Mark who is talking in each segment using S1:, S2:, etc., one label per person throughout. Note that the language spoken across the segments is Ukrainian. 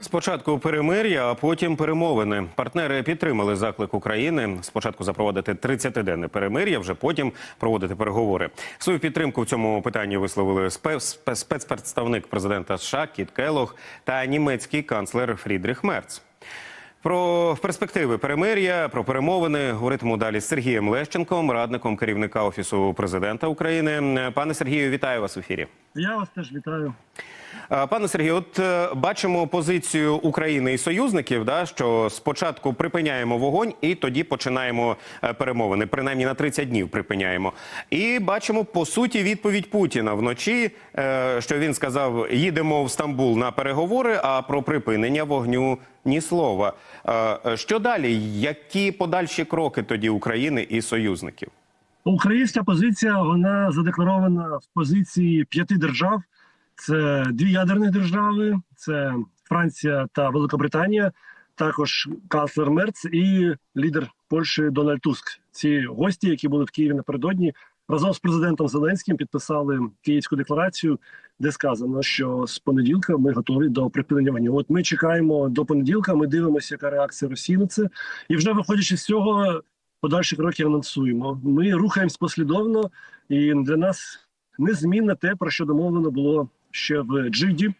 S1: Спочатку перемир'я, а потім перемовини. Партнери підтримали заклик України. Спочатку запровадити 30-денне перемир'я, вже потім проводити переговори. Свою підтримку в цьому питанні висловили спе- спе- спецпредставник президента США Кіт Келох та німецький канцлер Фрідріх Мерц. Про перспективи перемир'я, про перемовини говоритиму далі з Сергієм Лещенком, радником керівника офісу президента України. Пане Сергію, вітаю вас в ефірі.
S2: Я вас теж вітаю.
S1: Е, Пане Сергію, от е, бачимо позицію України і союзників, да, що спочатку припиняємо вогонь і тоді починаємо е, перемовини. Принаймні на 30 днів припиняємо. І бачимо по суті відповідь Путіна вночі, що він сказав: їдемо в Стамбул на переговори, а про припинення вогню ні слова. Що далі? Які подальші кроки тоді України і союзників?
S2: Українська позиція вона задекларована в позиції п'яти держав. Це дві ядерні держави: це Франція та Великобританія, також канцлер Мерц і лідер Польщі Дональд Туск. Ці гості, які були в Києві напередодні, разом з президентом Зеленським підписали Київську декларацію, де сказано, що з понеділка ми готові до припинення вогню. От ми чекаємо до понеділка. Ми дивимося, яка реакція Росії на це, і вже виходячи з цього. Подальші кроки анонсуємо. Ми рухаємось послідовно, і для нас незмінно те, про що домовлено було ще в Джиді,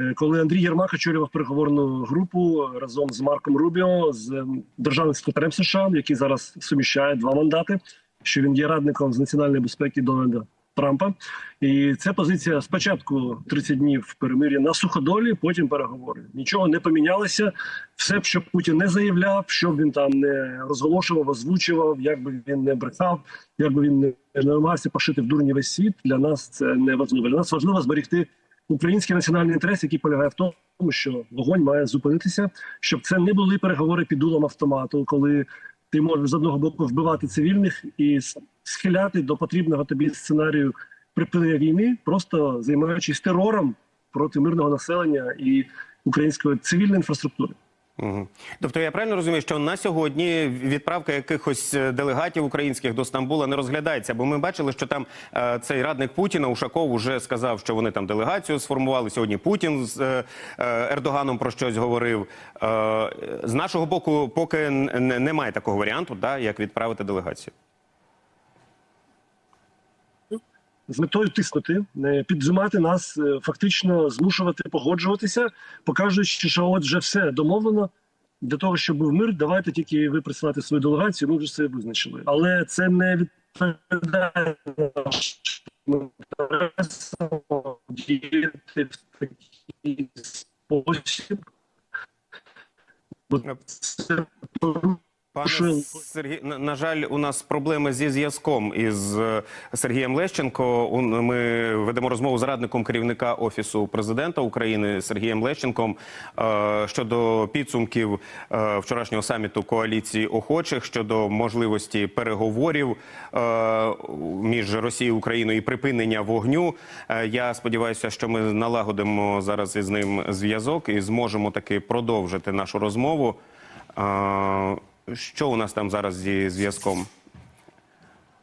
S2: Е, коли Андрій Єрмак очолював переговорну групу разом з Марком Рубіо, з державним секретарем США, який зараз суміщає два мандати. Що він є радником з національної безпеки Дональда Трампа, і це позиція спочатку 30 днів перемир'я на суходолі, потім переговори. Нічого не помінялося. Все, що Путін не заявляв, що б він там не розголошував, озвучував, як би він не брехав, як би він не намагався пошити в дурні весь світ. Для нас це не важливо. Для нас важливо зберегти український національний інтерес, який полягає в тому, що вогонь має зупинитися, щоб це не були переговори під дулом автомату, коли ти можеш з одного боку вбивати цивільних і схиляти до потрібного тобі сценарію припинення війни, просто займаючись терором проти мирного населення і української цивільної інфраструктури.
S1: Угу. Тобто я правильно розумію, що на сьогодні відправка якихось е, делегатів українських до Стамбула не розглядається, бо ми бачили, що там е, цей радник Путіна Ушаков уже сказав, що вони там делегацію сформували. Сьогодні Путін з е, е, Ердоганом про щось говорив. Е, з нашого боку, поки немає такого варіанту, да, як відправити делегацію.
S2: З метою тиснути, піджимати нас, е, фактично змушувати погоджуватися, показуючи, що от вже все домовлено. Для того, щоб був мир, давайте тільки ви присилати свою делегацію. Ми вже це визначили. Але це не відповідає нашим інтересам діяти в такий спосіб. Бо це
S1: Пане Сергій, на, на жаль, у нас проблеми зі зв'язком із е, Сергієм Лещенко. Ми ведемо розмову з радником керівника офісу президента України Сергієм Лещенком е, щодо підсумків е, вчорашнього саміту коаліції охочих щодо можливості переговорів між Росією і Україною і припинення вогню. Я сподіваюся, що ми налагодимо зараз із ним зв'язок і зможемо таки продовжити нашу розмову. Що у нас там зараз зі зв'язком?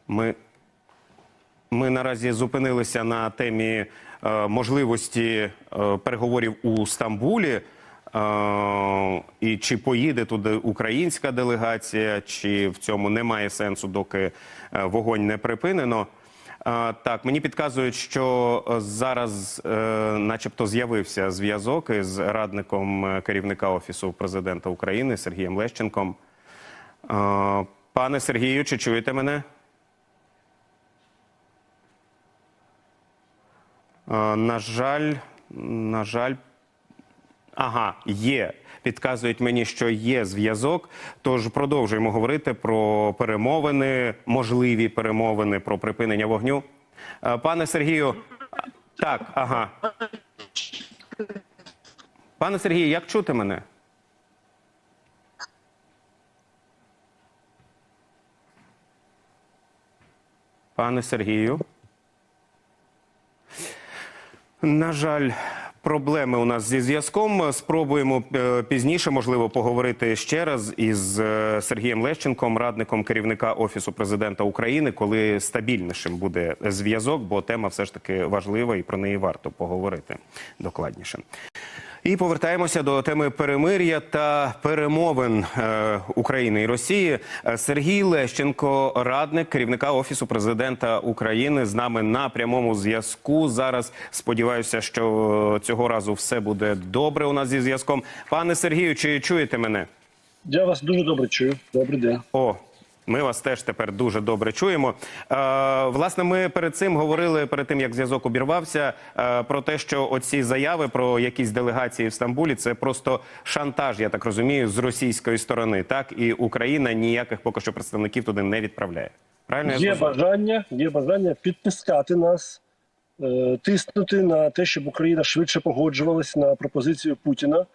S1: Ми, ми наразі зупинилися на темі е, можливості е, переговорів у Стамбулі. Е, і чи поїде туди українська делегація, чи в цьому немає сенсу, доки е, вогонь не припинено. Е, так, мені підказують, що е, зараз, е, начебто, з'явився зв'язок із радником е, керівника офісу президента України Сергієм Лещенком. Пане Сергію, чи чуєте мене? На жаль, на жаль, ага, є. Підказують мені, що є зв'язок. Тож продовжуємо говорити про перемовини, можливі перемовини про припинення вогню. Пане Сергію, так, ага. Пане Сергію, як чути мене? Пане Сергію. На жаль, проблеми у нас зі зв'язком. Спробуємо е, пізніше, можливо, поговорити ще раз із е, Сергієм Лещенком, радником керівника офісу президента України, коли стабільнішим буде зв'язок, бо тема все ж таки важлива і про неї варто поговорити докладніше. І повертаємося до теми перемир'я та перемовин е, України і Росії. Е, Сергій Лещенко, радник керівника офісу президента України, з нами на прямому зв'язку. Зараз сподіваюся, що цього разу все буде добре у нас зі зв'язком. Пане Сергію, чи чуєте мене?
S2: Я вас дуже добре чую. Добрий день.
S1: О, ми вас теж тепер дуже добре чуємо. Е, власне, ми перед цим говорили перед тим, як зв'язок обірвався, е, про те, що оці заяви про якісь делегації в Стамбулі це просто шантаж, я так розумію, з російської сторони. Так і Україна ніяких поки що представників туди не відправляє. Правильно
S2: Є бажання, є бажання підтискати нас, е, тиснути на те, щоб Україна швидше погоджувалась на пропозицію Путіна,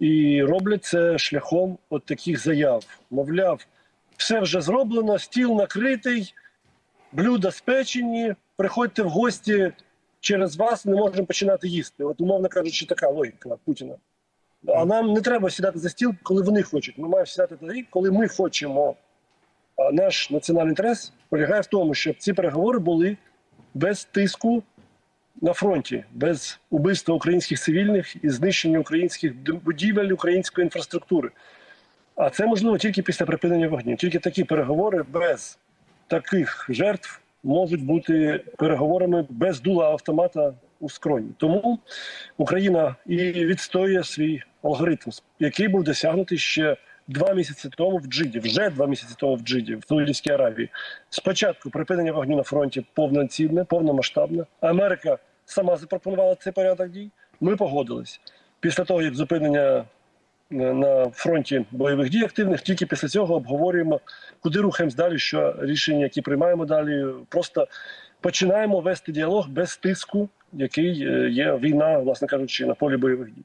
S2: і роблять це шляхом от таких заяв. Мовляв, все вже зроблено, стіл накритий, блюда спечені. Приходьте в гості через вас, не можемо починати їсти. От, умовно кажучи, така логіка Путіна. А нам не треба сідати за стіл, коли вони хочуть. Ми маємо сідати тоді, коли ми хочемо. А наш національний інтерес полягає в тому, щоб ці переговори були без тиску на фронті, без убивства українських цивільних і знищення українських будівель української інфраструктури. А це можливо тільки після припинення вогню. Тільки такі переговори без таких жертв можуть бути переговорами без дула автомата у скроні. Тому Україна і відстоює свій алгоритм, який був досягнутий ще два місяці тому в Джиді, вже два місяці тому в Джиді, в Саудівській Аравії. Спочатку припинення вогню на фронті повноцінне, повномасштабне. Америка сама запропонувала цей порядок дій. Ми погодились. Після того, як зупинення на фронті бойових дій активних, тільки після цього обговорюємо, куди рухаємось далі, що рішення, які приймаємо далі, просто починаємо вести діалог без тиску, який е, є війна, власне кажучи, на полі бойових дій.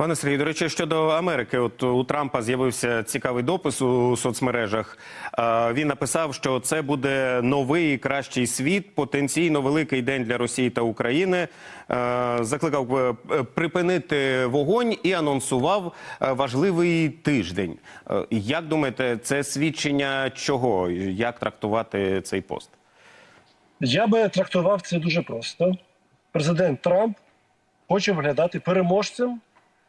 S1: Пане Сергію, до речі, щодо Америки, от у Трампа з'явився цікавий допис у соцмережах. Він написав, що це буде новий кращий світ, потенційно великий день для Росії та України. Закликав е, припинити вогонь і анонсував е, важливий тиждень. Е, Як думаєте, це свідчення чого? Як трактувати цей пост?
S2: Я би трактував це дуже просто. Президент Трамп хоче виглядати переможцем.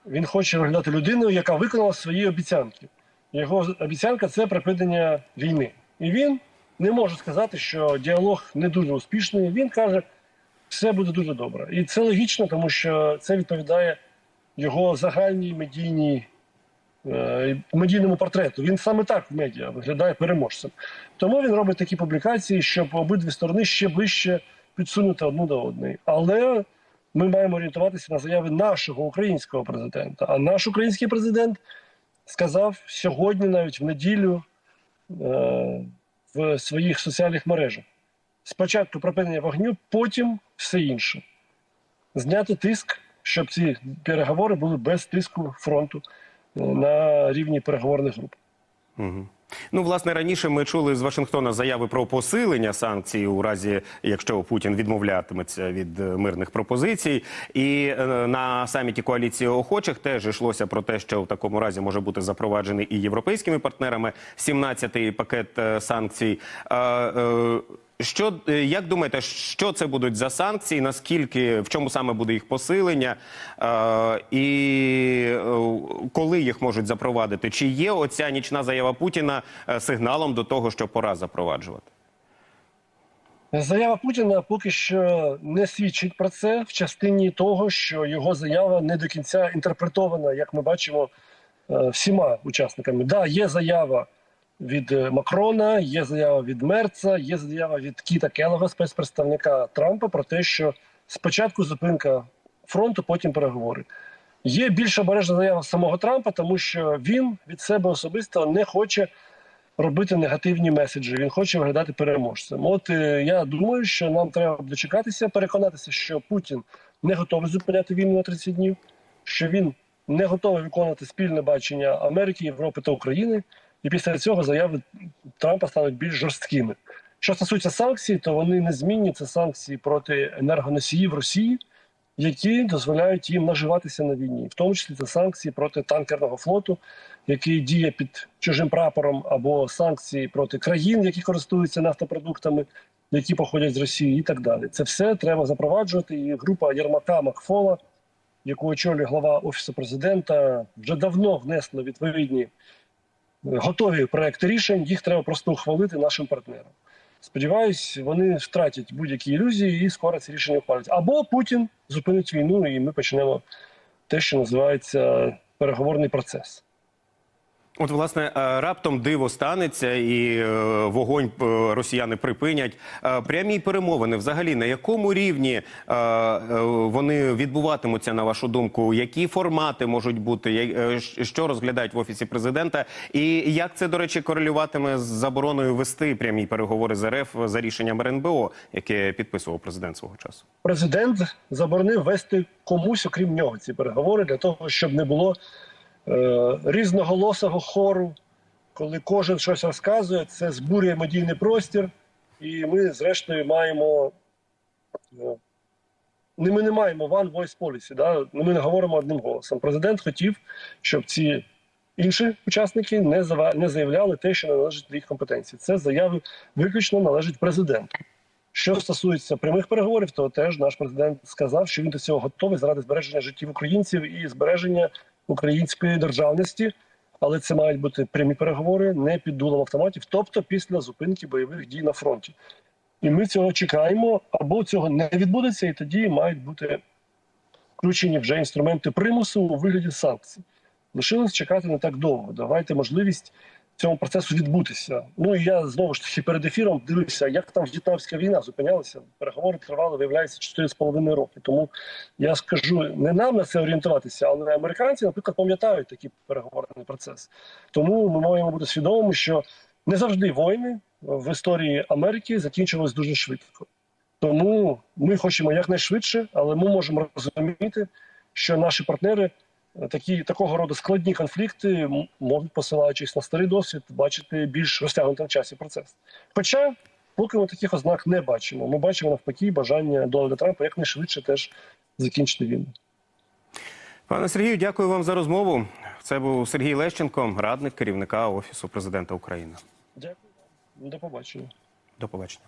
S2: Він хоче виглядати людиною, яка виконала свої обіцянки. Його обіцянка це припинення війни. І він не може сказати, що діалог не дуже успішний. Він каже, все буде дуже добре. І це логічно, тому що це відповідає його загальній медійній е, медійному портрету. Він саме так в медіа виглядає переможцем. Тому він робить такі публікації, щоб обидві сторони ще ближче підсунути одну до одної. Але ми маємо орієнтуватися на заяви нашого українського президента. А наш український президент сказав сьогодні, навіть в неділю, е, в своїх соціальних мережах: спочатку припинення вогню, потім все інше. Зняти тиск, щоб ці переговори були без тиску фронту е, на рівні переговорних груп.
S1: Угу. Ну, власне, раніше ми чули з Вашингтона заяви про посилення санкцій у разі, якщо Путін відмовлятиметься від е, мирних пропозицій. І е, на саміті коаліції охочих теж йшлося про те, що в такому разі може бути запроваджений і європейськими партнерами 17-й пакет е, санкцій. Що е, як думаєте, що це будуть за санкції? Наскільки в чому саме буде їх посилення, е, і е, коли їх можуть запровадити? Чи є оця нічна заява Путіна е, сигналом до того, що пора запроваджувати?
S2: Заява Путіна поки що не свідчить про це в частині того, що його заява не до кінця інтерпретована, як ми бачимо всіма учасниками. Да, є заява від е, Макрона, є заява від Мерца, є заява від Кіта Келлога, спецпредставника Трампа, про те, що спочатку зупинка фронту, потім переговори. Є більш обережна заява самого Трампа, тому що він від себе особисто не хоче робити негативні меседжі. Він хоче виглядати переможцем. От е, я думаю, що нам треба дочекатися, переконатися, що Путін не готовий зупиняти війну на 30 днів, що він не готовий виконувати спільне бачення Америки, Європи та України. І після цього заяви Трампа стануть більш жорсткими. Що стосується санкцій, то вони незмінні. Це санкції проти енергоносіїв Росії, які дозволяють їм наживатися на війні, в тому числі це санкції проти танкерного флоту, який діє під чужим прапором, або санкції проти країн, які користуються нафтопродуктами, які походять з Росії, і так далі. Це все треба запроваджувати. І група Єрмака Макфола яку очолює глава офісу президента, вже давно внесли відповідні готові проекти рішень. Їх треба просто ухвалити нашим партнерам. Сподіваюсь, вони втратять будь-які ілюзії і скоро ці рішення ухвалять. Або Путін зупинить війну, і ми почнемо те, що називається переговорний процес.
S1: От, власне, е, раптом диво станеться, і е, вогонь е, росіяни припинять. Прямі перемовини, взагалі, на якому рівні вони відбуватимуться, на вашу думку? Які формати можуть бути? Що розглядають в офісі президента? І як це, до речі, корелюватиме з забороною вести прямі переговори з РФ за рішенням РНБО, яке підписував президент свого часу?
S2: Президент заборонив вести комусь, окрім нього, ці переговори для того, щоб не було різноголосого хору, коли кожен щось розказує, це збурює медійний простір, і ми, зрештою, маємо. е, ми не маємо one voice policy, да? ми не говоримо одним голосом. Президент хотів, щоб ці інші учасники не, зава- не заявляли те, що належить до їх компетенції. Це заяви виключно належать президенту. Що стосується прямих переговорів, то теж наш президент сказав, що він до цього готовий заради збереження життів українців і збереження української державності. Але це мають бути прямі переговори не під дулом автоматів, тобто після зупинки бойових дій на фронті. І ми цього чекаємо, або цього не відбудеться, і тоді мають бути включені вже інструменти примусу у вигляді санкцій. Лишилось чекати не так довго. Давайте можливість цьому процесу відбутися. Ну і я знову ж таки перед ефіром дивився, як там в'єтнамська війна зупинялася. Переговори тривали, виявляється, 4,5 роки. Тому я скажу, не нам на це орієнтуватися, але американці, наприклад, пам'ятають такий переговорний процес. Тому ми маємо бути свідомими, що не завжди війни в історії Америки закінчились дуже швидко. Тому ми хочемо якнайшвидше, але ми можемо розуміти, що наші партнери такі такого роду складні конфлікти можуть, посилаючись на старий досвід, бачити більш розтягнутим в часі процес. Хоча, поки ми таких ознак не бачимо, ми бачимо навпаки бажання Дональда Трампа якнайшвидше теж закінчити війну.
S1: Пане Сергію, дякую вам за розмову. Це був Сергій Лещенко, радник керівника офісу президента України.
S2: Дякую. До побачення.
S1: До побачення.